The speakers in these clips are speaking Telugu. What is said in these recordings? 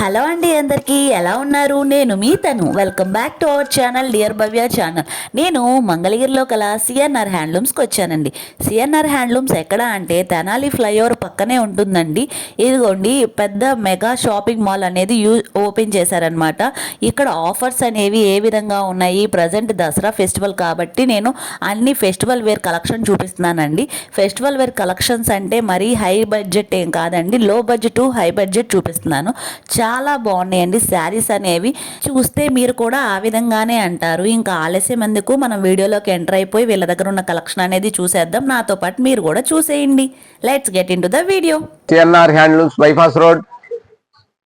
హలో అండి అందరికీ ఎలా ఉన్నారు? నేను మీ తను. Welcome back to our channel dear Bhavya channel నేను మంగళగిరిలో కల సిఎన్ఆర్ హ్యాండ్లూమ్స్కి వచ్చానండి. సిఎన్ఆర్ హ్యాండ్లూమ్స్ ఎక్కడ అంటే తెనాలి ఫ్లైఓవర్ పక్కనే ఉంటుందండి. ఇదిగోండి పెద్ద మెగా షాపింగ్ మాల్ అనేది యూ ఓపెన్ చేశారనమాట ఇక్కడ ఆఫర్స్ అనేవి ఏ విధంగా ఉన్నాయి? ప్రజెంట్ దసరా ఫెస్టివల్ కాబట్టి నేను అన్ని ఫెస్టివల్ వేర్ కలెక్షన్ చూపిస్తున్నానండి. ఫెస్టివల్ వేర్ కలెక్షన్స్ అంటే మరీ హై బడ్జెట్ ఏం కాదండి. లో బడ్జెట్ హై బడ్జెట్ చూపిస్తున్నాను. చాలా చాలా బాగున్నాయండి. శారీస్ అనేవి చూస్తే మీరు కూడా ఆ విధంగానే అంటారు. ఇంకా ఆలస్యం ఎందుకు? మనం వీడియోలోకి ఎంటర్ అయిపోయి వీళ్ళ దగ్గర ఉన్న కలెక్షన్ అనేది చూసేద్దాం. నాతో పాటు మీరు కూడా చూసేయండి. Let's get into the video. CNR handlooms bypass road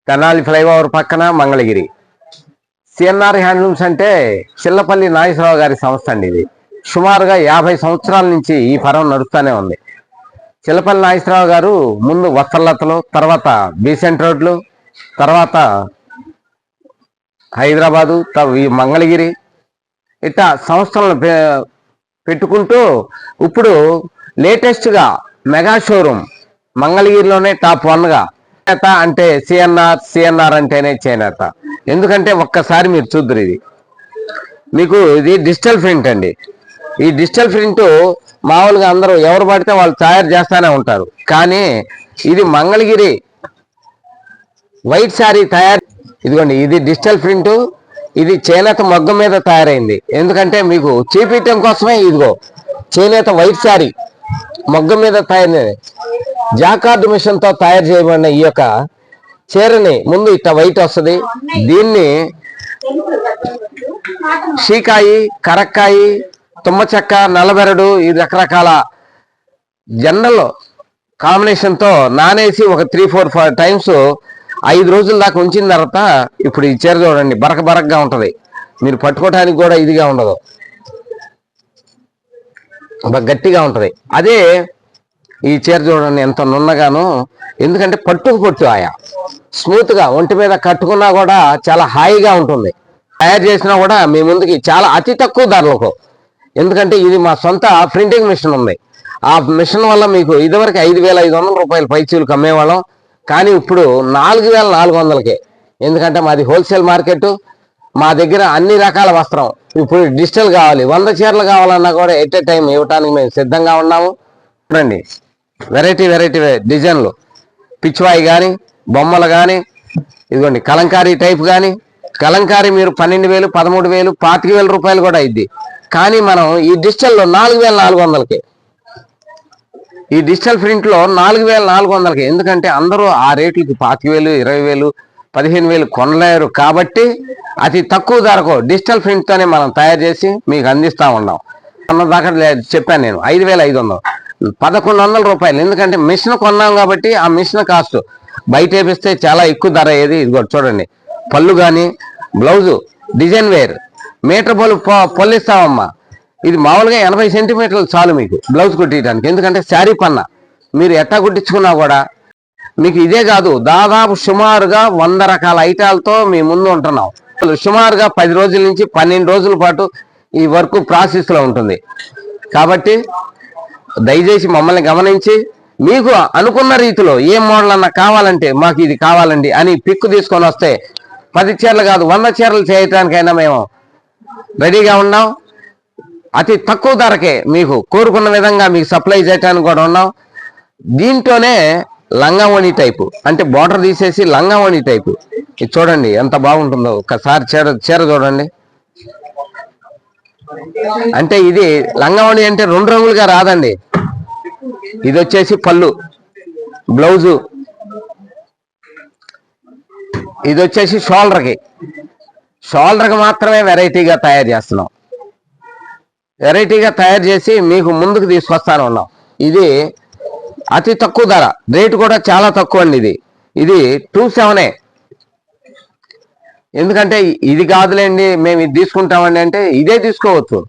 Tenali flyover పక్కన మంగళగిరి. సిఎన్ఆర్ హ్యాండ్లూమ్స్ అంటే చిల్లపల్లి నాగేశ్వరరావు గారి సంస్థ అండి ఇది. సుమారుగా యాభై సంవత్సరాల నుంచి ఈ పరం నడుస్తూనే ఉంది. చిల్లపల్లి నాగేశ్వరరావు గారు ముందు వస్త్రలతలు తర్వాత బీసెంట్ రోడ్లు తర్వాత హైదరాబాదు త- ఈ మంగళగిరి ఇట్లా సంస్థలను పె- పెట్టుకుంటూ ఇప్పుడు లేటెస్ట్గా మెగా షోరూమ్ మంగళగిరిలోనే టాప్ వన్గా. చేనేత అంటే సిఎన్ఆర్ సిఎన్ఆర్ అంటేనే చేనేత. ఎందుకంటే ఒక్కసారి మీరు చూద్దరు ఇది. మీకు ఇది డిజిటల్ ప్రింట్ అండి. ఈ డిజిటల్ ప్రింట్ మామూలుగా అందరూ ఎవరు పడితే వాళ్ళు తయారు చేస్తూనే ఉంటారు. కానీ ఇది మంగళగిరి వైట్ శారీ తయారు ఇదిగోండి ఇది డిజిటల్ ప్రింట్ ఇది చేనేత మగ్గం మీద తయారైంది. ఎందుకంటే మీకు చీపీటం కోసమే ఇదిగో చేనేత వైట్ శారీ మగ్గం మీద తయారైంది. జాకార్డ్ మిషన్తో తయారు చేయబడిన ఈ యొక్క చీరని ముందు ఇట్ట వైట్ వస్తుంది. దీన్ని షీకాయి కరక్కాయి తుమ్మ చెక్క నల్లబెరడు ఈ రకరకాల జనరల్ కాంబినేషన్తో నానేసి ఒక త్రీ ఫోర్ ఫైవ్ టైమ్స్ ఐదు రోజుల దాకా ఉంచిన తర్వాత ఇప్పుడు ఈ చీర చూడండి బరక బరకగా ఉంటుంది. మీరు పట్టుకోవటానికి కూడా ఇదిగా ఉండదు. గట్టిగా ఉంటుంది. అదే ఈ చీర చూడండి ఎంత నున్నగాను. ఎందుకంటే పట్టుకు పట్టు ఆయా. స్మూత్గా ఒంటి మీద కట్టుకున్నా కూడా చాలా హాయిగా ఉంటుంది. తయారు చేసినా కూడా మీ ముందుకి చాలా అతి తక్కువ ధరలకు. ఎందుకంటే ఇది మా సొంత ప్రింటింగ్ మిషన్ ఉంది. ఆ మిషన్ వల్ల మీకు ఇదివరకు ఐదు వేల ఐదు వందల రూపాయలు పైచీలు అమ్మేవాళ్ళం కానీ ఇప్పుడు నాలుగు వేల నాలుగు వందలకే. ఎందుకంటే మాది హోల్సేల్ మార్కెట్ మా దగ్గర అన్ని రకాల వస్త్రం. ఇప్పుడు డిజిటల్ కావాలి వంద చీరలు కావాలన్నా కూడా ఎట్ ఏ టైం ఇవ్వడానికి మేము సిద్ధంగా ఉన్నాము. చూడండి వెరైటీ వెరైటీ డిజైన్లు. పిచ్చివాయి కానీ బొమ్మలు కానీ ఇదిగోండి కలంకారీ టైప్ కానీ కలంకారీ మీరు పన్నెండు వేలు పదమూడు వేలు పాతిక వేల రూపాయలు కూడా అయింది కానీ మనం ఈ డిజిటల్లో నాలుగు వేల నాలుగు వందలకి. ఈ డిజిటల్ ప్రింట్లో నాలుగు వేల నాలుగు వందలకి ఎందుకంటే అందరూ ఆ రేట్లకి పాతిక వేలు ఇరవై వేలు పదిహేను వేలు కొనలేరు కాబట్టి అతి తక్కువ ధరకు డిజిటల్ ప్రింట్తోనే మనం తయారు చేసి మీకు అందిస్తా ఉన్నాం. అన్న దాకా చెప్పాను నేను ఐదు వేల ఐదు వందలు. పదకొండు వందల రూపాయలు ఎందుకంటే మిషన్ కొన్నాం కాబట్టి ఆ మిషన్ కాస్ట్ బయట వేపిస్తే చాలా ఎక్కువ ధర అయ్యేది. ఇది కూడా చూడండి పళ్ళు కానీ బ్లౌజు డిజైన్ వేర్ మీటర్ పళ్ళు పొల్లిస్తామమ్మా ఇది మామూలుగా ఎనభై సెంటీమీటర్లు చాలు మీకు బ్లౌజ్ కుట్టించడానికి ఎందుకంటే శారీ పన్న. మీరు ఎట్టా కుట్టించుకున్నా కూడా మీకు ఇదే కాదు దాదాపు సుమారుగా వంద రకాల ఐటాలతో మీ ముందు ఉంటున్నాం. సుమారుగా పది రోజుల నుంచి పన్నెండు రోజుల పాటు ఈ వర్క్ ప్రాసెస్లో ఉంటుంది. కాబట్టి దయచేసి మమ్మల్ని గమనించి మీకు అనుకున్న రీతిలో ఏ మోడల్ అన్నా కావాలంటే మాకు ఇది కావాలండి అని పిక్కు తీసుకొని వస్తే పది చీరలు కాదు వంద చీరలు చేయటానికైనా మేము రెడీగా ఉన్నాం. అతి తక్కువ ధరకే మీకు కోరుకున్న విధంగా మీకు సప్లై చేయటానికి కూడా ఉన్నాం. దీంట్లోనే లంగావణి టైపు అంటే బార్డర్ తీసేసి లంగావణి టైపు. ఇది చూడండి ఎంత బాగుంటుందో. ఒకసారి చీర చీర చూడండి. అంటే ఇది లంగావణి అంటే రెండు రంగులుగా రాదండి. ఇది వచ్చేసి పళ్ళు బ్లౌజు. ఇది వచ్చేసి షోల్డర్కి. షోల్డర్కి మాత్రమే వెరైటీగా తయారు చేస్తున్నాం. వెరైటీగా తయారు చేసి మీకు ముందుకు తీసుకొస్తాను ఉన్నాం ఇది అతి తక్కువ ధర. రేటు కూడా చాలా తక్కువ అండి ఇది. ఇది టూ సెవెనే ఎందుకంటే ఇది కాదులేండి మేము ఇది తీసుకుంటామండి అంటే ఇదే తీసుకోవచ్చు.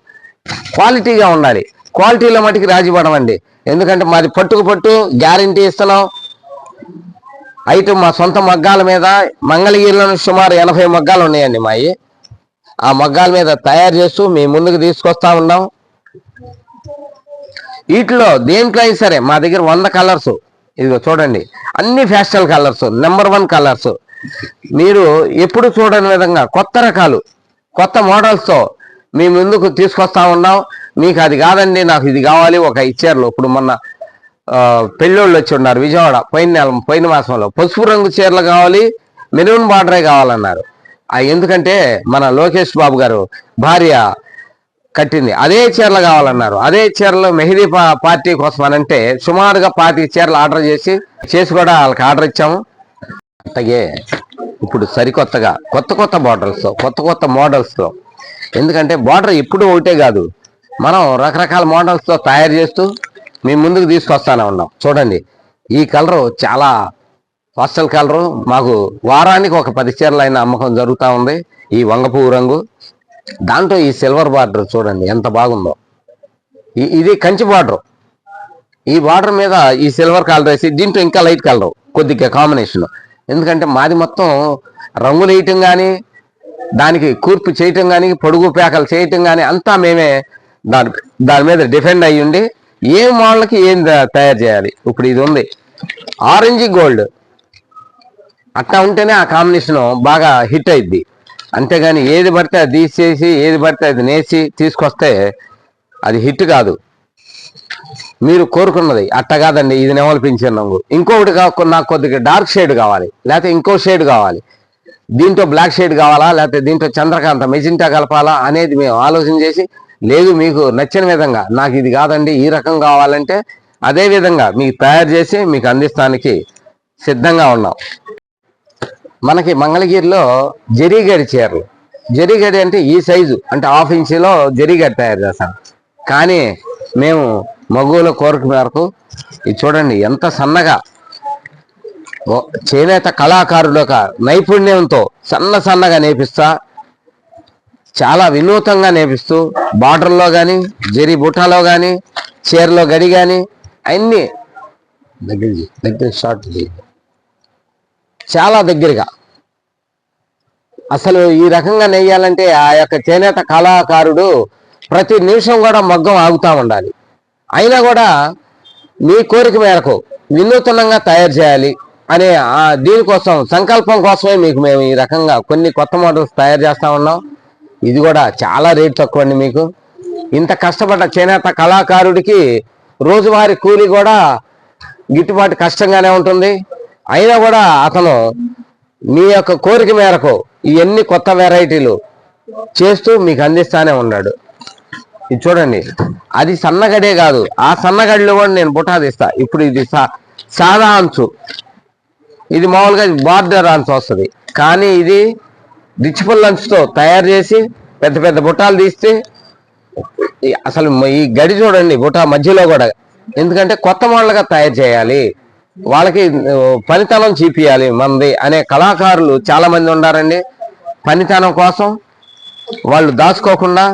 క్వాలిటీగా ఉండాలి. క్వాలిటీలో మటుకు రాజీ పడమండి ఎందుకంటే మాది పట్టుకు పట్టు గ్యారంటీ ఇస్తున్నాం. అయితే మా సొంత మగ్గాల మీద మంగళగిరిలో సుమారు ఎనభై మగ్గాలు ఉన్నాయండి మాయి. ఆ మగ్గాల మీద తయారు చేస్తూ మీ ముందుకు తీసుకొస్తా ఉన్నాం. వీటిలో దేంట్లో అయినా సరే మా దగ్గర వంద కలర్స్. ఇదిగో చూడండి. అన్ని fashionable colours number one colours. మీరు ఎప్పుడు చూడని విధంగా కొత్త రకాలు కొత్త మోడల్స్తో మీ ముందుకు తీసుకొస్తా ఉన్నాం. మీకు అది కాదండి నాకు ఇది కావాలి ఒక ఇచ్చారులో ఇప్పుడు మొన్న పెళ్ళోళ్ళు వచ్చి ఉన్నారు విజయవాడ పోయిన నెల పోయిన మాసంలో. పసుపు రంగు చీరలు కావాలి మెరూన్ బార్డరే కావాలన్నారు. ఎందుకంటే మన లోకేష్ బాబు గారు భార్య కట్టింది. అదే చీరలు కావాలన్నారు. అదే చీరలు మెహదీ పార్టీ కోసం అని అంటే సుమారుగా పార్టీ చీరలు ఆర్డర్ చేసి చేసి కూడా వాళ్ళకి ఆర్డర్ ఇచ్చాము. అట్లాగే ఇప్పుడు సరికొత్తగా కొత్త కొత్త బార్డర్స్ కొత్త కొత్త మోడల్స్తో ఎందుకంటే బార్డర్ ఎప్పుడు ఒకటే కాదు. మనం రకరకాల మోడల్స్తో తయారు చేస్తూ మీ ముందుకు తీసుకొస్తానే ఉన్నాం. చూడండి ఈ కలరు చాలా పాస్టల్ కలరు. మాకు వారానికి ఒక పది చీరలు అయిన అమ్మకం జరుగుతూ ఉంది. ఈ వంగపువ్వు రంగు దాంట్లో ఈ సిల్వర్ బార్డర్ చూడండి ఎంత బాగుందో. ఈ- ఇది కంచి బార్డర్. ఈ బార్డర్ మీద ఈ సిల్వర్ కలర్ వేసి దీంట్లో ఇంకా లైట్ కలర్. కొద్దిగా కాంబినేషన్. ఎందుకంటే మాది మొత్తం రంగులు వేయటం కానీ దానికి కూర్పు చేయటం కానీ పొడుగు పేకలు చేయటం కానీ అంతా మేమే దాని దాని మీద డిఫెండ్ అయ్యి ఉండి ఏ మోడల్కి ఏం తయారు చేయాలి. ఇప్పుడు ఇది ఉంది. Orange gold. అట్లా ఉంటేనే ఆ కాంబినేషన్ బాగా హిట్ అయింది అంతేగాని ఏది పడితే అది తీసేసి ఏది పడితే అది నేసి తీసుకొస్తే అది హిట్ కాదు. మీరు కోరుకున్నది అట్ట కాదండి ఇది నెమలి పింఛన్ రంగు ఇంకొకటి కాకుండా నాకు కొద్దిగా డార్క్ షేడ్ కావాలి లేకపోతే ఇంకో షేడ్ కావాలి. దీంతో బ్లాక్ షేడ్ కావాలా లేకపోతే దీంట్లో చంద్రకాంత మెజింటా కలపాలా అనేది మేము ఆలోచన చేసి లేదు మీకు నచ్చిన విధంగా నాకు ఇది కాదండి ఈ రకం కావాలంటే అదే విధంగా మీకు తయారు చేసి మీకు అందిస్తానికి సిద్ధంగా ఉన్నాం. మనకి మంగళగిరిలో జరీగడి చీరలు. జరీగడి అంటే ఈ సైజు అంటే హాఫ్ ఇంచ్లో జరీగడి తయారు చేస్తాం. కానీ మేము మగువుల కోరిక మేరకు ఇది చూడండి ఎంత సన్నగా చేనేత కళాకారుడు ఒక నైపుణ్యంతో సన్న సన్నగా నేపిస్తా చాలా వినూతంగా నేపిస్తూ బార్డర్లో కానీ జరి బుటాలో కానీ చీరలో గడి కానీ అన్నీ దగ్గర దగ్గర షార్ట్ చేయండి చాలా దగ్గరగా. అసలు ఈ రకంగా నెయ్యాలంటే ఆ యొక్క చేనేత కళాకారుడు ప్రతి నిమిషం కూడా మగ్గం ఆగుతా ఉండాలి. అయినా కూడా మీ కోరిక మేరకు వినూతనంగా తయారు చేయాలి అనే ఆ దీనికోసం సంకల్పం కోసమే మీకు మేము ఈ రకంగా కొన్ని కొత్త మోడల్స్ తయారు చేస్తూ ఉన్నాం. ఇది కూడా చాలా రేట్ తక్కువ అండి మీకు. ఇంత కష్టపడ్డ చేనేత కళాకారుడికి రోజువారీ కూలి కూడా గిట్టుబాటు కష్టంగానే ఉంటుంది. అయినా కూడా అతను మీ యొక్క కోరిక మేరకు ఇవన్నీ కొత్త వెరైటీలు చేస్తూ మీకు అందిస్తానే ఉన్నాడు. ఇది చూడండి. అది సన్నగడే కాదు. ఆ సన్నగడిలో కూడా నేను బుటాదిస్తా ఇప్పుడు ఇది సా- సాదా అంచు. ఇది మామూలుగా బార్డర్ అంచు వస్తుంది. కానీ ఇది రిచ్పుల్ అంచుతో తయారు చేసి పెద్ద పెద్ద బుట్టాలు తీస్తే అసలు ఈ గడి చూడండి బుటా మధ్యలో కూడా. ఎందుకంటే కొత్త మోడల్గా తయారు చేయాలి. వాళ్ళకి పనితనం చూపియాలి మనది అనే కళాకారులు చాలామంది ఉన్నారండి పనితనం కోసం వాళ్ళు దాచుకోకుండా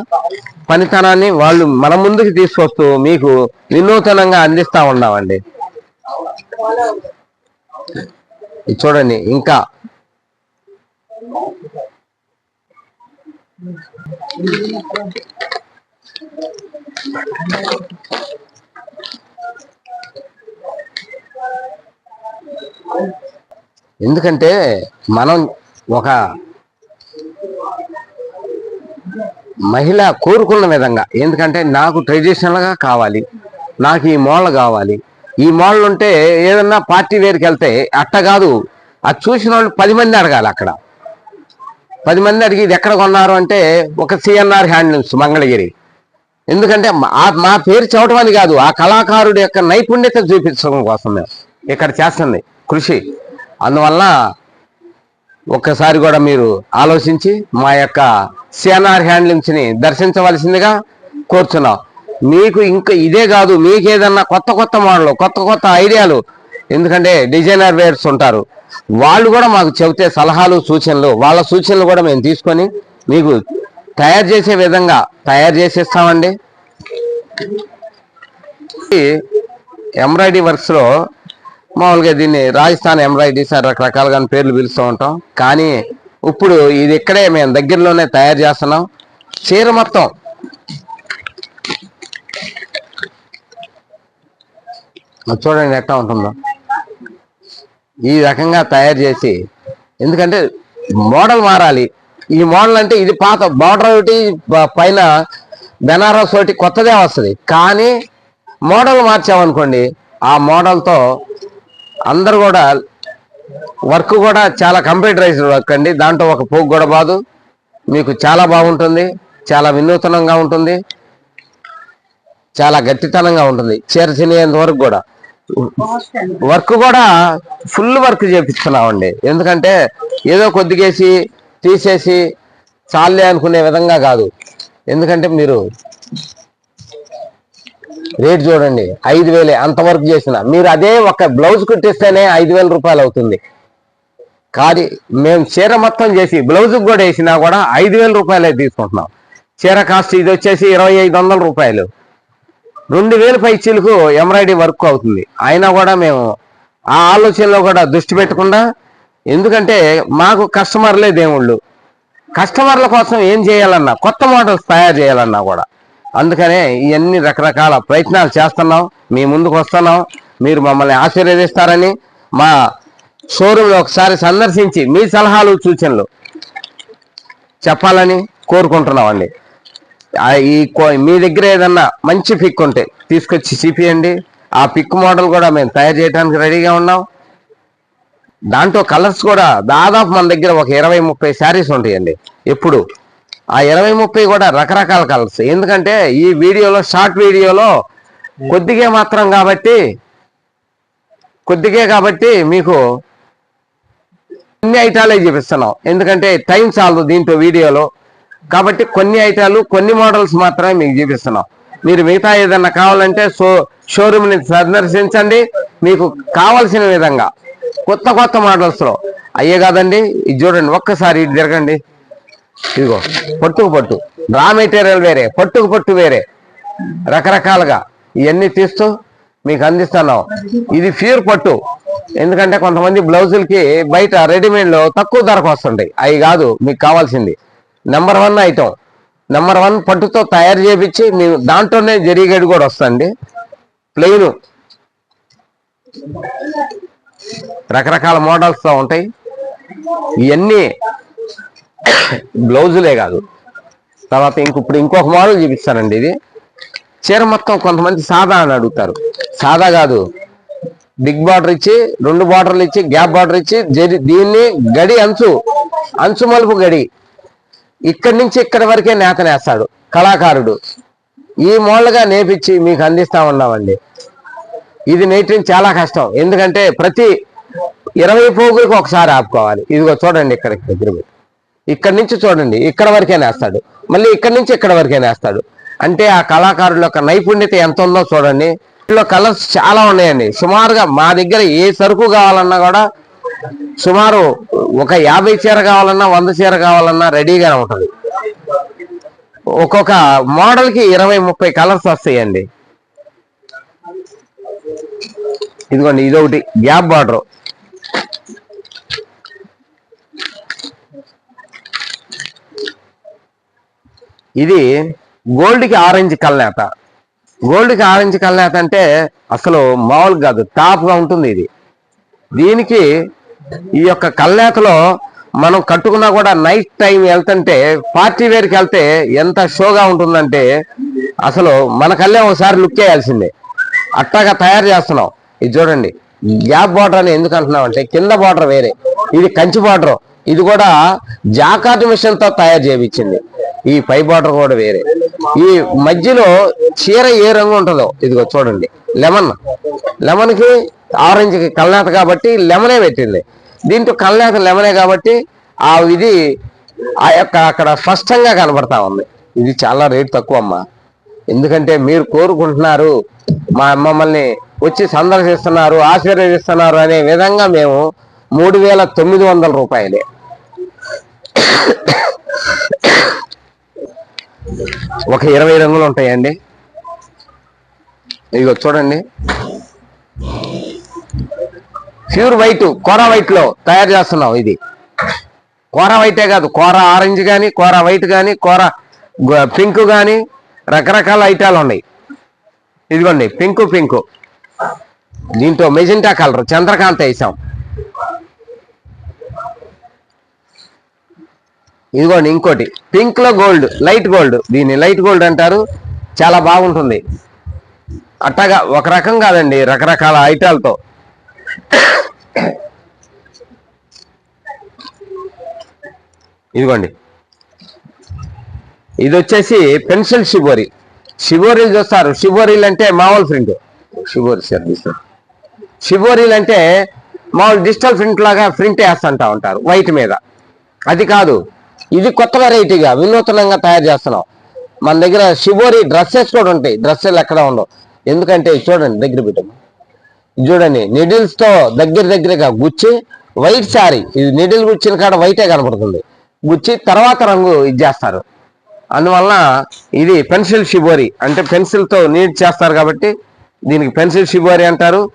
పనితనాన్ని వాళ్ళు మన ముందుకు తీసుకొస్తూ మీకు వినూతనంగా అందిస్తా ఉన్నామండి. చూడండి ఇంకా. ఎందుకంటే మనం ఒక మహిళ కోరుకున్న విధంగా ఎందుకంటే నాకు ట్రెడిషనల్గా కావాలి నాకు ఈ మోడల్ కావాలి. ఈ మోడల్ ఉంటే ఏదన్నా పార్టీ వేరుకి వెళ్తే అట్ట కాదు అది చూసిన వాళ్ళు పది మంది అడగాలి అక్కడ. పది మంది అడిగి ఇది ఎక్కడ కొన్నారు అంటే ఒక సిఎన్ఆర్ హ్యాండ్లూమ్స్ మంగళగిరి. ఎందుకంటే మా- ఆ- మా పేరు చెప్పడం కాదు ఆ కళాకారుడి యొక్క నైపుణ్యత చూపించడం కోసం మేము ఇక్కడ చేస్తుంది కృషి. అందువల్ల ఒక్కసారి కూడా మీరు ఆలోచించి మా యొక్క సిఎన్ఆర్ హ్యాండ్లూమ్స్ని దర్శించవలసిందిగా కోరుచున్నాం. మీకు ఇంకా ఇదే కాదు మీకు ఏదన్నా కొత్త కొత్త మోడల్ కొత్త కొత్త ఐడియాలు ఎందుకంటే డిజైనర్ వేర్స్ ఉంటారు. వాళ్ళు కూడా మాకు చెబితే సలహాలు సూచనలు వాళ్ళ సూచనలు కూడా మేము తీసుకొని మీకు తయారు చేసే విధంగా తయారు చేసేస్తామండి. ఎంబ్రాయిడరీ వర్క్స్లో మామూలుగా దీన్ని రాజస్థాన్ ఎంబ్రాయిడరీస్ సార్ రకరకాలుగా పేర్లు పిలుస్తూ ఉంటాం. కానీ ఇప్పుడు ఇది ఇక్కడే మేము దగ్గరలోనే తయారు చేస్తున్నాం. చీర మొత్తం చూడండి ఎట్లా ఉంటుందో. ఈ రకంగా తయారు చేసి ఎందుకంటే మోడల్ మారాలి. ఈ మోడల్ అంటే ఇది పాత బార్డర్ ఒకటి పైన బెనారస్ ఒకటి కొత్తదే వస్తుంది. కానీ మోడల్ మార్చామనుకోండి ఆ మోడల్తో అందరు కూడా వర్క్ కూడా చాలా కంప్యూటరైజ్డ్ వర్క్ అండి దాంట్లో ఒక పోగు కూడా బాదు. మీకు చాలా బాగుంటుంది. చాలా వినూతనంగా ఉంటుంది. చాలా గట్టితనంగా ఉంటుంది. చీర చినేంత వరకు కూడా. వర్క్ కూడా ఫుల్ వర్క్ చేపిస్తున్నామండి. ఎందుకంటే ఏదో కొద్దిగేసి తీసేసి చాలే అనుకునే విధంగా కాదు. ఎందుకంటే మీరు రేట్ చూడండి ఐదు వేలే అంత వర్క్ చేసిన. మీరు అదే ఒక బ్లౌజ్ కుట్టిస్తేనే ఐదు వేల రూపాయలు అవుతుంది. కానీ మేము చీర మొత్తం చేసి బ్లౌజ్ కూడా వేసినా కూడా ఐదు వేల రూపాయలే తీసుకుంటున్నాం. చీర కాస్ట్ ఇది వచ్చేసి ఇరవై ఐదు వందల రూపాయలు. రెండు వేల పైచీలకు ఎంబ్రాయిడరీ వర్క్ అవుతుంది. అయినా కూడా మేము ఆ ఆలోచనలో కూడా దృష్టి పెట్టకుండా ఎందుకంటే మాకు కస్టమర్లే దేవుళ్ళు. కస్టమర్ల కోసం ఏం చేయాలన్నా కొత్త మోడల్స్ తయారు చేయాలన్నా కూడా. అందుకనే ఇవన్నీ రకరకాల ప్రయత్నాలు చేస్తున్నాం. మీ ముందుకు వస్తున్నాం. మీరు మమ్మల్ని ఆశీర్వదిస్తారని మా షోరూమ్ ఒకసారి సందర్శించి మీ సలహాలు సూచనలు చెప్పాలని కోరుకుంటున్నామండి. ఈ మీ దగ్గర ఏదన్నా మంచి పిక్ ఉంటే తీసుకొచ్చి చూపియండి. ఆ పిక్ మోడల్ కూడా మేము తయారు చేయడానికి రెడీగా ఉన్నాం. దాంట్లో కలర్స్ కూడా దాదాపు మన దగ్గర ఒక ఇరవై ముప్పై శారీస్ ఉంటాయండి. ఎప్పుడు ఆ ఇరవై ముప్పై కూడా రకరకాల కలర్స్. ఎందుకంటే ఈ వీడియోలో షార్ట్ వీడియోలో కొద్దిగే మాత్రం కాబట్టి కొద్దిగే కాబట్టి మీకు కొన్ని ఐటాలే చూపిస్తున్నాం. ఎందుకంటే టైం చాలదు దీంట్లో వీడియోలో. కాబట్టి కొన్ని ఐటాలు కొన్ని మోడల్స్ మాత్రమే మీకు చూపిస్తున్నాం. మీరు మిగతా ఏదన్నా కావాలంటే షో షోరూమ్ని సందర్శించండి. మీకు కావలసిన విధంగా. కొత్త కొత్త మాటలు వస్తున్నావు. అయ్యే కాదండి ఇది చూడండి ఒక్కసారి ఇది తిరగండి. ఇదిగో పట్టుకు పట్టు. రా మెటీరియల్ వేరే పట్టుకు పట్టు వేరే. రకరకాలుగా ఇవన్నీ తీస్తూ మీకు అందిస్తున్నావు ఇది ప్యూర్ పట్టు. ఎందుకంటే కొంతమంది బ్లౌజులకి బయట రెడీమేడ్లో తక్కువ ధరకు వస్తుంటాయి. అవి కాదు మీకు కావాల్సింది. Number one item number one పట్టుతో తయారు చేపించి మేము దాంట్లోనే జరిగేది కూడా వస్తుంది. ప్లెయిన్ రకరకాల మోడల్స్తో ఉంటాయి. ఇవన్నీ బ్లౌజులే కాదు. తర్వాత ఇంక ఇప్పుడు ఇంకొక మోడల్ చూపిస్తానండి ఇది. చీర మొత్తం కొంతమంది సాదా అని అడుగుతారు. సాదా కాదు. బిగ్ బార్డర్ ఇచ్చి రెండు బార్డర్లు ఇచ్చి గ్యాప్ బార్డర్ ఇచ్చి దీన్ని గడి అంచు అంచు మలుపు గడి. ఇక్కడి నుంచి ఇక్కడి వరకే నేత నేస్తాడు కళాకారుడు. ఈ మోడల్గా నేపించి మీకు అందిస్తా ఉన్నామండి. ఇది నేయటం చాలా కష్టం. ఎందుకంటే ప్రతి ఇరవై పోగులకు ఒకసారి ఆపుకోవాలి. ఇదిగో చూడండి ఇక్కడ దగ్గర ఇక్కడ ఇక్కడి నుంచి చూడండి. ఇక్కడ వరకే నేస్తాడు. మళ్ళీ ఇక్కడ నుంచి ఇక్కడ వరకే నేస్తాడు. అంటే ఆ కళాకారుల యొక్క నైపుణ్యత ఎంత ఉందో చూడండి. ఇందులో కలర్స్ చాలా ఉన్నాయండి. సుమారుగా మా దగ్గర ఏ సరుకు కావాలన్నా కూడా సుమారు ఒక యాభై చీర కావాలన్నా వంద చీర కావాలన్నా రెడీగానే ఉంటుంది. ఒక్కొక్క మోడల్కి ఇరవై ముప్పై కలర్స్ వస్తాయండి. ఇదిగోండి ఇదొకటి. గ్యాప్ బార్డర్ ఇది గోల్డ్కి ఆరెంజ్ కల్నేత. గోల్డ్కి ఆరెంజ్ కల్నేత అంటే అసలు మామూలు కాదు టాప్గా ఉంటుంది ఇది. దీనికి ఈ యొక్క కల్నేతలో మనం కట్టుకున్నా కూడా నైట్ టైం వెళ్తుంటే పార్టీ వేర్కి వెళ్తే ఎంత షోగా ఉంటుందంటే అసలు మన కళ్ళే ఒకసారి లుక్ చేయాల్సిందే. అట్టాగా తయారు చేస్తున్నాం. ఇది చూడండి. గ్యాప్ బార్డర్ అని ఎందుకు అంటున్నాం అంటే కింద బార్డర్ వేరే ఇది కంచి బార్డర్ ఇది కూడా జాకాట్ మిషన్తో తయారు చేయించింది. ఈ పై బార్డర్ కూడా వేరే. ఈ మధ్యలో చీర ఏ రంగు ఉంటుందో ఇదిగో చూడండి. లెమన్. లెమన్కి ఆరెంజ్కి కల్నేత కాబట్టి లెమనే పెట్టింది. దీంట్లో కల్నేత లెమనే కాబట్టి ఆ ఇది ఆ యొక్క అక్కడ స్పష్టంగా కనబడతా ఉంది. ఇది చాలా రేట్ తక్కువ అమ్మా ఎందుకంటే మీరు కోరుకుంటున్నారు మా మమ్మల్ని వచ్చి సందర్శిస్తున్నారు ఆశీర్వదిస్తున్నారు అనే విధంగా మేము మూడు వేల తొమ్మిది వందల రూపాయలే. ఒక ఇరవై రంగులు ఉంటాయండి. ఇదిగో చూడండి. ప్యూర్ వైట్ కోరా వైట్లో తయారు చేస్తున్నాం ఇది. కోరా వైటే కాదు కోరా ఆరెంజ్ కానీ కోరా వైట్ కానీ కోరా పింక్ కానీ రకరకాల ఐటాలు ఉన్నాయి. ఇదిగోండి పింక్ పింక్. దీంట్లో మెజెంటా కలర్ చంద్రకాంత్ వేసాం. ఇదిగోండి ఇంకోటి పింక్లో గోల్డ్ లైట్ గోల్డ్. దీన్ని లైట్ గోల్డ్ అంటారు. చాలా బాగుంటుంది. అట్టగా ఒక రకం కాదండి రకరకాల ఐటాలతో. ఇదిగోండి. ఇది వచ్చేసి పెన్సిల్ షిబోరి. షిబోరీలు చూస్తారు. షిబోరీలు అంటే మామూలు ఫ్రింట్ షివోరి సార్. షివోరిలు అంటే మామూలు డిజిటల్ ప్రింట్ లాగా ప్రింట్ వేస్తుంటా ఉంటారు వైట్ మీద. అది కాదు ఇది కొత్త వెరైటీగా వినూతనంగా తయారు చేస్తున్నాం. మన దగ్గర షివోరి డ్రెస్సెస్ కూడా ఉంటాయి డ్రెస్సెస్ ఎక్కడ ఉండవు. ఎందుకంటే ఇది చూడండి దగ్గర పెట్టము ఇది చూడండి నిడిల్స్తో దగ్గర దగ్గరగా గుచ్చి వైట్ శారీ ఇది నిడిల్ గుచ్చిన కాడ వైటే కనపడుతుంది గుచ్చి తర్వాత రంగు ఇది చేస్తారు. అందువల్ల ఇది పెన్సిల్ షిబోరి అంటే పెన్సిల్తో నీట్ చేస్తారు కాబట్టి దీనికి పెన్సిల్ షిబోరి అంటారు.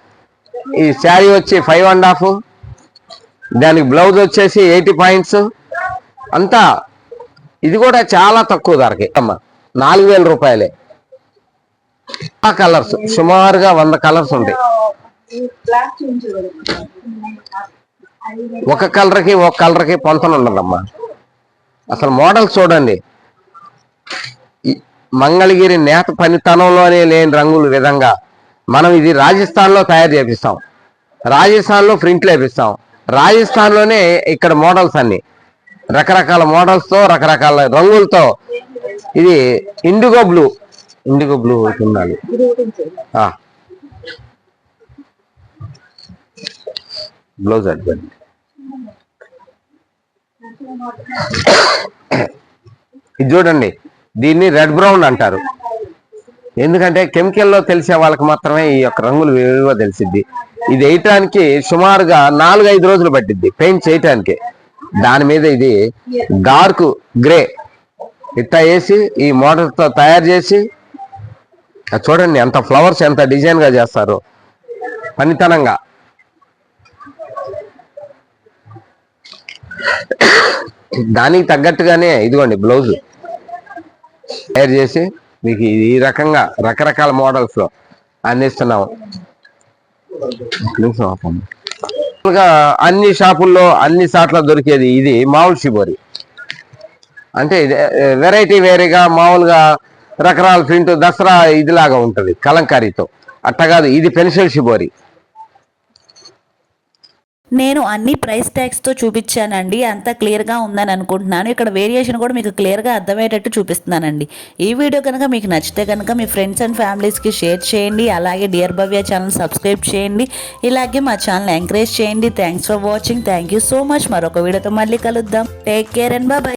ఈ శారీ వచ్చి ఫైవ్ అండ్ హాఫ్ దానికి బ్లౌజ్ వచ్చేసి ఎయిటీ పాయింట్స్ అంతా ఇది కూడా చాలా తక్కువ ధరకి అమ్మ. నాలుగు వేల రూపాయలే. ఆ కలర్స్ సుమారుగా వంద కలర్స్ ఉంటాయి. ఒక కలర్కి ఒక కలర్కి పొంతన ఉండదమ్మా. అసలు మోడల్స్ చూడండి. ఈ మంగళగిరి నేత పనితనంలోనే లేని రంగుల విధంగా. మనం ఇది రాజస్థాన్లో తయారు చేపిస్తాం. రాజస్థాన్లో ప్రింట్లు వేపిస్తాం రాజస్థాన్లోనే ఇక్కడ మోడల్స్ అన్ని. రకరకాల మోడల్స్తో రకరకాల రంగులతో. ఇది ఇండిగో బ్లూ. ఇండిగో బ్లూ ఉండాలి. బ్లౌజ్ అడ్డండి ఇది చూడండి. దీన్ని రెడ్ బ్రౌన్ అంటారు. ఎందుకంటే కెమికల్లో తెలిసే వాళ్ళకి మాత్రమే ఈ యొక్క రంగులు విలువ తెలిసిద్ది. ఇది వేయటానికి సుమారుగా నాలుగు ఐదు రోజులు పట్టిద్ది పెయింట్ చేయటానికి. దాని మీద ఇది డార్క్ గ్రే ఇట్టా వేసి ఈ మోటార్తో తయారు చేసి అది చూడండి ఎంత ఫ్లవర్స్ ఎంత డిజైన్గా చేస్తారు. పనితనంగా. దానికి తగ్గట్టుగానే ఇదిగోండి బ్లౌజ్ తయారు చేసి మీకు ఈ రకంగా రకరకాల మోడల్స్లో అందిస్తున్నాం అన్ని షాపుల్లో అన్ని చాట్ల దొరికేది ఇది మామూలు షిబోరి అంటే వెరైటీ వేరేగా మామూలుగా రకరకాల ప్రింట్ దసరా ఇదిలాగా ఉంటుంది కలంకారీతో. అట్ట కాదు ఇది పెన్సిల్ షిబోరి నేను అన్ని ప్రైస్ ట్యాగ్స్తో చూపించానండి. అంత క్లియర్గా ఉందని అనుకుంటున్నాను. ఇక్కడ వేరియేషన్ కూడా మీకు క్లియర్గా అర్థమయ్యేటట్టు చూపిస్తున్నానండి. ఈ వీడియో కనుక మీకు నచ్చితే కనుక మీ ఫ్రెండ్స్ అండ్ ఫ్యామిలీస్కి షేర్ చేయండి. అలాగే డియర్ భవ్య ఛానల్ సబ్స్క్రైబ్ చేయండి. ఇలాగే మా ఛానల్ ఎంకరేజ్ చేయండి. Thanks for watching thank you so much మరొక వీడియోతో మళ్ళీ కలుద్దాం. Take care and bye